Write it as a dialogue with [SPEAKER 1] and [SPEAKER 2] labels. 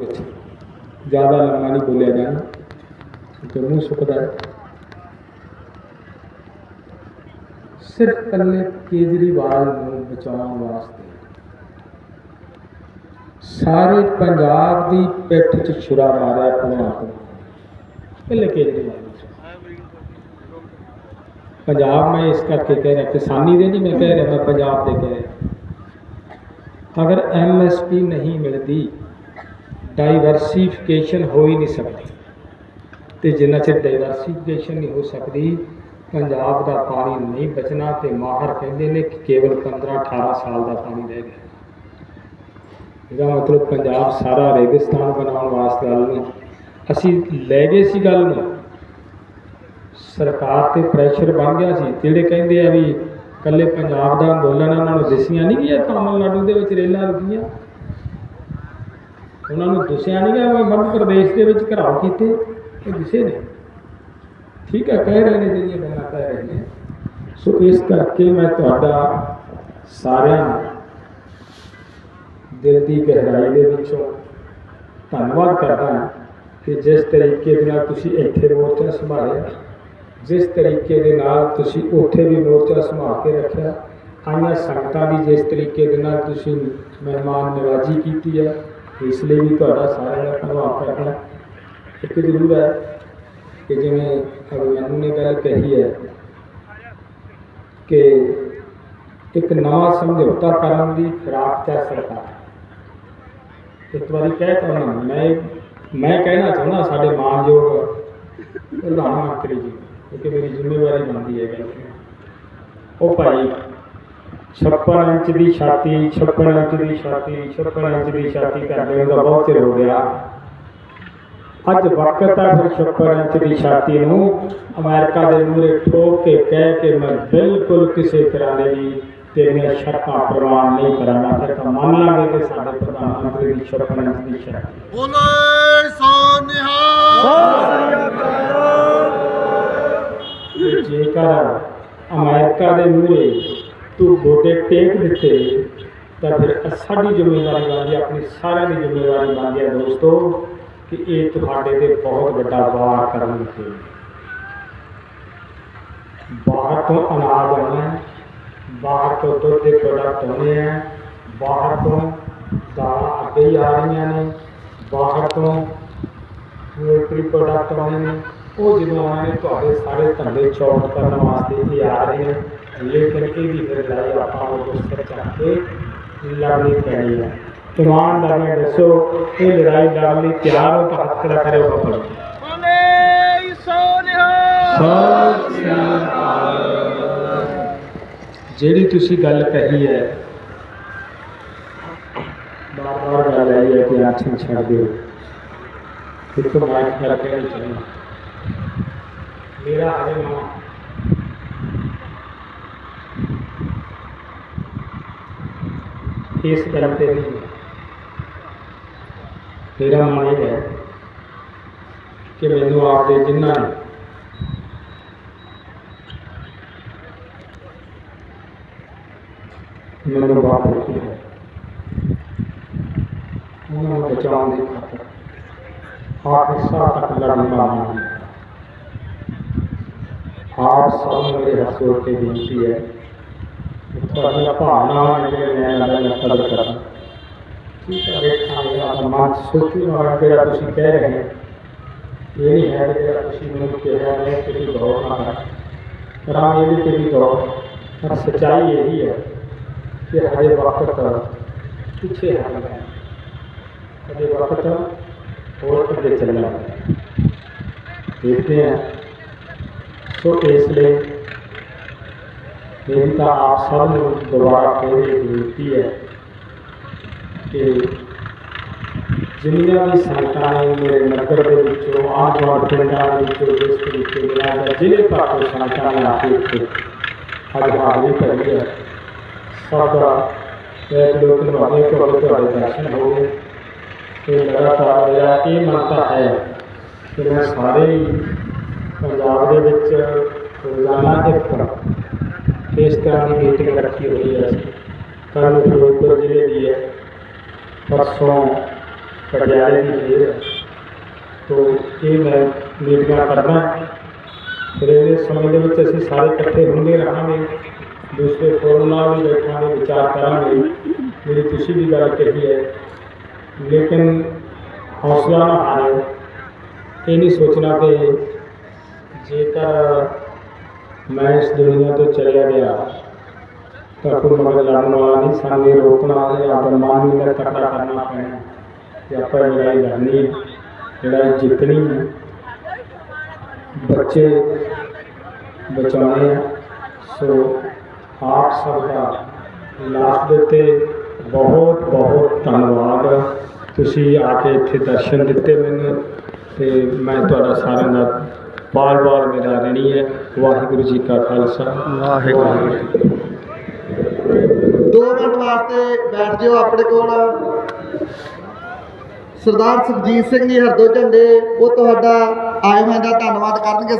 [SPEAKER 1] ਵਿੱਚ ਜ਼ਿਆਦਾ ਲੰਮਾ ਨਹੀਂ ਬੋਲਿਆ ਜਾਣਾ ਤੇ ਮੂੰਹ ਸੁੱਕਦਾ ਹੈ। ਸਿਰਫ ਇਕੱਲੇ ਕੇਜਰੀਵਾਲ ਨੂੰ ਬਚਾਉਣ ਵਾਸਤੇ ਸਾਰੇ ਪੰਜਾਬ ਦੀ ਪਿੱਠ 'ਚ ਛੁਰਾ ਮਾਰਿਆ ਭਗਵੰਤ ਮਾਨ ਇਕੱਲੇ ਕੇਜਰੀਵਾਲ ਪੰਜਾਬ ਮੈਂ ਇਸ ਕਰਕੇ ਕਹਿ ਰਿਹਾ ਕਿਸਾਨੀ ਦੇ ਨਹੀਂ ਮੈਂ ਕਹਿ ਰਿਹਾ, ਮੈਂ ਪੰਜਾਬ ਦੇ ਕਹਿ ਰਿਹਾ। ਅਗਰ ਐਮਐਸਪੀ ਨਹੀਂ ਮਿਲਦੀ ਡਾਈਵਰਸੀਫਿਕੇਸ਼ਨ ਹੋ ਹੀ ਨਹੀਂ ਸਕਦੀ। ਤੇ ਜਿੰਨਾ ਚਿਰ ਡਾਈਵਰਸੀਫਿਕੇਸ਼ਨ ਨਹੀਂ ਹੋ ਸਕਦੀ, ਪੰਜਾਬ ਦਾ ਪਾਣੀ ਨਹੀਂ ਬਚਣਾ ਤੇ ਮਾਹਰ ਕਹਿੰਦੇ ਨੇ ਕਿ ਕੇਵਲ 15 18 ਸਾਲ ਦਾ ਪਾਣੀ ਰਹਿ ਗਿਆ। ਇਹਦਾ ਮਤਲਬ ਪੰਜਾਬ ਸਾਰਾ ਰੇਗਿਸਤਾਨ ਬਣਾਉਣ ਵਾਸਤੇ ਗੱਲ ਅਸੀਂ ਲੈ ਗਏ ਸੀ ਗੱਲ ਨੂੰ। ਸਰਕਾਰ ਤੇ ਪ੍ਰੈਸ਼ਰ ਬਣ ਗਿਆ ਸੀ। ਜਿਹੜੇ ਕਹਿੰਦੇ ਆ ਵੀ ਕੱਲੇ ਪੰਜਾਬ ਦਾ ਅੰਦੋਲਨ ਉਹਨਾਂ ਨੂੰ ਦਿਸੀਆਂ ਨਹੀਂ ਗਿਆ ਤਾਮਿਲਨਾਡੂ ਦੇ ਵਿੱਚ ਰੇਲਾਂ ਰੁਕੀਆਂ। ਉਹਨਾਂ ਨੂੰ ਦੱਸਿਆ ਨਹੀਂ ਗਿਆ ਵੀ ਮੱਧ ਪ੍ਰਦੇਸ਼ ਦੇ ਵਿੱਚ ਘਰਾਓ ਕੀਤੇ, ਇਹ ਦਿਸੇ ਨੇ। ਠੀਕ ਹੈ, ਕਹਿ ਰਹੇ ਨੇ ਜਿਹੜੀਆਂ ਗੱਲਾਂ ਕਹਿ ਰਹੇ ਨੇ। ਸੋ ਇਸ ਕਰਕੇ ਮੈਂ ਤੁਹਾਡਾ ਸਾਰਿਆਂ ਦਿਲ ਦੀ ਗਹਿਰਾਈ ਦੇ ਵਿੱਚੋਂ ਧੰਨਵਾਦ ਕਰਦਾ ਹਾਂ ਕਿ ਜਿਸ ਤਰੀਕੇ ਦੇ ਨਾਲ ਤੁਸੀਂ ਇੱਥੇ ਮੋਰਚਾ ਸੰਭਾਲਿਆ, ਜਿਸ ਤਰੀਕੇ ਦੇ ਨਾਲ ਤੁਸੀਂ ਉੱਥੇ ਵੀ ਮੋਰਚਾ ਸੰਭਾਲ ਕੇ ਰੱਖਿਆ। ਆਈਆਂ ਸੰਗਤਾਂ ਦੀ ਜਿਸ ਤਰੀਕੇ ਦੇ ਨਾਲ ਤੁਸੀਂ ਮਹਿਮਾਨ ਨਿਵਾਜੀ ਕੀਤੀ ਹੈ ਇਸ ਲਈ ਵੀ ਤੁਹਾਡਾ ਸਾਰਿਆਂ ਦਾ ਧੰਨਵਾਦ ਕਰਦਾ ਇੱਕ ਜ਼ਰੂਰ ਹੈ ਕਿ ਜਿਵੇਂ ਅਭਿਮਨੂ ਨੇ ਗੱਲ ਕਹੀ ਹੈ ਕਿ ਇੱਕ ਨਵਾਂ ਸਮਝੌਤਾ ਕਰਨ ਦੀ ਫਿਰਾਕ ਚ ਹੈ ਸਰਕਾਰ। ਇੱਕ ਵਾਰੀ ਕਹਿ ਤਾ ਮੈਂ ਮੈਂ ਕਹਿਣਾ ਚਾਹੁੰਦਾ ਸਾਡੇ ਮਾਨਯੋਗ ਪ੍ਰਧਾਨ ਮੰਤਰੀ ਜੀ, ਕਿਉਂਕਿ ਮੇਰੀ ਜ਼ਿੰਮੇਵਾਰੀ ਬਣਦੀ ਹੈ ਉਹ ਭਾਈ 56 ਇੰਚ ਦੀ ਛਾਤੀ 56 ਇੰਚ ਦੀ ਛਾਤੀ 56 ਇੰਚ ਦੀ ਛਾਤੀ ਕਰਦੇ ਦਾ ਬਹੁਤ ਚਿਰ ਹੋ ਗਿਆ। ਅੱਜ ਵਕਤ ਹੈ ਫਿਰ 56 ਇੰਚ ਦੀ ਛਾਤੀ ਨੂੰ। ਅਮਰੀਕਾ ਦੇ ਮੂਹਰੇ ਠੋਕ ਕੇ ਕਹਿ ਕੇ ਮੈਂ ਬਿਲਕੁਲ ਕਿਸੇ ਤਰ੍ਹਾਂ ਦੇ ਵੀ ਤੇਰੀਆਂ ਸ਼ਰਤਾਂ ਪ੍ਰਵਾਨ ਨਹੀਂ ਕਰਾਂਗਾ। ਫਿਰ ਤਾਂ ਮੰਨ ਲਾਂਗੇ ਕਿ ਸਾਡੇ ਪ੍ਰਧਾਨ ਮੰਤਰੀ ਦੀ 56 ਇੰਚ ਦੀ ਛਾਤੀ।
[SPEAKER 2] ਬੋਲੇ ਸੋਨਿਹਾ
[SPEAKER 1] ਤੇ ਜੇਕਰ ਅਮਰੀਕਾ ਦੇ ਮੂਹਰੇ ਤੂੰ ਗੋਡੇ ਟੇਕ ਦਿੱਤੇ, ਤਾਂ ਫਿਰ ਸਾਡੀ ਜ਼ਿੰਮੇਵਾਰੀ ਬਣਦੀ ਹੈ ਆਪਣੀ ਸਾਰਿਆਂ ਦੀ ਜ਼ਿੰਮੇਵਾਰੀ ਬਣਦੀ ਹੈ ਦੋਸਤੋ, ਕਿ ਇਹ ਤੁਹਾਡੇ ਤੇ ਬਹੁਤ ਵੱਡਾ ਵਾਰ ਕਰਨਗੇ। ਬਾਹਰ ਤੋਂ ਅਨਾਜ ਆਉਣਾ ਹੈ ਬਾਹਰ ਤੋਂ ਦੁੱਧ ਦੇ ਪ੍ਰੋਡਕਟ ਆਉਣੇ ਹੈ ਬਾਹਰ ਤੋਂ ਦਾਲਾਂ ਅੱਗੇ ਹੀ ਆ ਰਹੀਆਂ ਨੇ ਬਾਹਰ ਤੋਂ ਨਿਊਟਰੀ ਪ੍ਰੋਡਕਟ ਆਉਣੇ ਨੇ, ਉਹ ਜਦੋਂ ਆਉਣੇ ਤੁਹਾਡੇ ਸਾਰੇ ਧੰਦੇ ਚੌੜ ਕਰਨ ਵਾਸਤੇ ਇਹ ਆ ਰਹੇ ਨੇ। ਲੇਕਿਨ ਇਹ ਵੀ ਫਿਰ ਲੜਾਈ ਆਪਾਂ ਨੂੰ ਸਿਰ ਚੱਕ ਕੇ ਲੜਨੀ ਪੈਣੀ ਹੈ ਇਮਾਨਦਾਰ ਨੇ ਦੱਸੋ ਇਹ ਲੜਾਈ ਲੜਨ ਲਈ ਤਿਆਰ ਹੋ ਤਾਂ ਹੱਥ ਖੜਾ ਕਰਿਓ ਬਾਬਾ ਜੀ
[SPEAKER 2] ਬੋਲੇ ਸੋਨਿਹਾ
[SPEAKER 1] ਸਤਿ ਸ੍ਰੀ ਅਕਾਲ ਜਿਹੜੀ ਤੁਸੀਂ ਗੱਲ ਕਹੀ ਹੈ ਬਾਰ ਬਾਰ ਗੱਲ ਆਈ ਹੈ ਕਿ ਆਛਣ ਛੱਡ ਦਿਓ ਇੱਕ ਮਾਈਕ ਕਰਕੇ ਨਹੀਂ ਚੱਲਣਾ ਮੇਰਾ ਹਰੇ ਮਾਂ ਇਸ ਗੱਲ ਤੇ ਨਹੀਂ ਹੈ। ਮੇਰਾ ਮਨ ਇਹ ਹੈ ਕਿ ਮੈਨੂੰ ਆਪਦੇ ਜਿਨ੍ਹਾਂ ਨੇ ਮੈਨੂੰ ਬਾਤ ਰੱਖੀ ਹੈ ਉਹਨਾਂ ਨੂੰ ਬਚਾਉਣ ਦੀ ਖਾਤਰ ਆਪ ਹਿੱਸਾ ਤੱਕ ਲੜਨ ਵਾਲੀ ਹੈ ਆਪ ਸਭ ਨੂੰ ਮੇਰੇ ਹੱਥ ਜੋੜ ਕੇ ਬੇਨਤੀ ਹੈ ਕਿ ਤੁਹਾਡੀਆਂ ਭਾਵਨਾਵਾਂ ਨੇ ਜਿਹੜੇ ਮੈਂ ਲੱਗਦਾ ਮੈਂ ਕਦਰ ਕਰਾਂ ਠੀਕ ਹੈ ਵੇਖਾਂਗੇ ਆਪਣਾ ਮਨ ਸੋਚੀ ਵਾਲਾ ਜਿਹੜਾ ਤੁਸੀਂ ਕਹਿ ਰਹੇ ਹੋ ਇਹ ਨਹੀਂ ਹੈ ਕਿ ਜਿਹੜਾ ਤੁਸੀਂ ਮੈਨੂੰ ਕਿਹਾ ਹੈ ਕਿ ਤੁਸੀਂ ਗੌਰ ਨਾ ਕਰ ਕਰਾਂਗੇ ਵੀ ਕਿ ਵੀ ਗੌਰ ਪਰ ਸੱਚਾਈ ਇਹੀ ਹੈ ਕਿ ਹਜੇ ਵਕਤ ਪਿੱਛੇ ਹਟ ਗਿਆ ਹਜੇ ਵਕਤ ਹੋਰ ਅੱਗੇ ਚੱਲਣਾ ਹੈ ਦੇਖਦੇ ਹਾਂ ਸੋ ਇਸ ਲਈ ਮੇਰੀ ਤਾਂ ਆਪ ਸਭ ਨੂੰ ਦੁਬਾਰਾ ਫਿਰ ਇਹ ਬੇਨਤੀ ਹੈ ਕਿ ਜਿੰਨੀਆਂ ਵੀ ਸੰਗਤਾਂ ਨੇ ਮੇਰੇ ਨਗਰ ਦੇ ਵਿੱਚੋਂ ਆਹ ਜਵਾਬ ਪਿੰਡਾਂ ਦੇ ਵਿੱਚੋਂ ਜਿਸ ਤਰੀਕੇ ਦੇ ਨਾਲ ਜ਼ਿਲ੍ਹੇ ਭਰ ਤੋਂ ਸੰਗਤਾਂ ਨੇ ਆ ਕੇ ਇੱਥੇ ਅੱਜ ਹਾਜ਼ਰੀ ਭਰੀ ਹੈ ਸਭ ਦਾ ਇਹ ਲੋਕ ਨਵਾਦੇ ਤੁਹਾਡੇ ਤੁਹਾਡੇ ਦਰਸ਼ਨ ਹੋ ਗਏ ਤੇ ਲਗਾਤਾਰ ਮੇਰਾ ਇਹ ਮੰਨਤਾ ਹੈ ਕਿ ਮੈਂ ਸਾਰੇ ਹੀ ਪੰਜਾਬ ਦੇ ਵਿੱਚ ਰੋਜ਼ਾਨਾ ਇੱਕ ਇਸ ਤਰ੍ਹਾਂ ਦੀ ਮੀਟਿੰਗ ਰੱਖੀ ਹੋਈ ਹੈ ਕੱਲ੍ਹ ਨੂੰ ਫਿਰੋਜ਼ਪੁਰ ਜ਼ਿਲ੍ਹੇ ਦੀ ਹੈ ਪਰਸੋਂ ਪਟਿਆਲੇ ਦੀ ਖੇਡ ਹੈ ਤੋ ਇਹ ਮੈਂ ਮੀਟਿੰਗਾਂ ਕਰਦਾ ਫਿਰ ਇਹਦੇ ਸਮੇਂ ਦੇ ਵਿੱਚ ਅਸੀਂ ਸਾਰੇ ਇਕੱਠੇ ਹੁੰਦੇ ਰਹਾਂਗੇ ਦੂਸਰੇ ਫੋਰਮ ਨਾਲ ਵੀ ਬੈਠਾਂਗੇ ਵਿਚਾਰ ਕਰਾਂਗੇ ਜਿਹੜੀ ਤੁਸੀਂ ਵੀ ਗੱਲ ਕਹੀ ਹੈ ਲੇਕਿਨ ਹੌਸਲਾ ਨਾ ਹਾਰੋ ਇਹ ਨਹੀਂ ਸੋਚਣਾ ਕਿ ਜੇਕਰ ਮੈਂ ਇਸ ਦੁਨੀਆ ਤੋਂ ਚਲਿਆ ਗਿਆ। ਤਾਂ ਕੋਈ ਮਗਰ ਲੜਨ ਵਾਲਾ ਨਹੀਂ ਸਾਨੂੰ ਇਹ ਰੋਕਣਾ ਹੈ ਆਪਣਾ ਮਨ ਨੂੰ ਤਕੜਾ ਕਰਨਾ ਪੈਣਾ। ਕਿ ਆਪਾਂ ਇਹ ਲੜਾਈ ਲੜਨੀ ਹੈ ਲੜਾਈ ਜਿੱਤਣੀ ਹੈ, ਬੱਚੇ ਬਚਾਉਣੇ ਆ। ਸੋ ਆਪ ਸਭ ਦਾ ਲਾਸਟ ਦੇ ਉੱਤੇ ਬਹੁਤ ਬਹੁਤ ਧੰਨਵਾਦ। ਤੁਸੀਂ ਆ ਕੇ ਇੱਥੇ ਦਰਸ਼ਨ ਦਿੱਤੇ ਮੈਨੂੰ ਤੇ ਮੈਂ ਤੁਹਾਡਾ ਸਾਰਿਆਂ ਦਾ ਬਾਰ ਬਾਰ ਮੇਰਾ ਰਣੀ ਹੈ। ਵਾਹਿਗੁਰੂ ਜੀ ਕਾ ਖਾਲਸਾ। ਵਾਹਿਗੁਰੂ ਜੀ
[SPEAKER 3] ਦੋ ਮਿੰਟ ਵਾਸਤੇ ਬੈਠ ਜਾਓ ਆਪਣੇ ਕੋਲ। ਸਰਦਾਰ ਸੁਖਜੀਤ ਸਿੰਘ ਜੀ ਹਰਦੋ ਝੰਡੇ ਉਹ ਤੁਹਾਡਾ ਆਏ ਹੋਏ ਦਾ ਧੰਨਵਾਦ ਕਰਨਗੇ।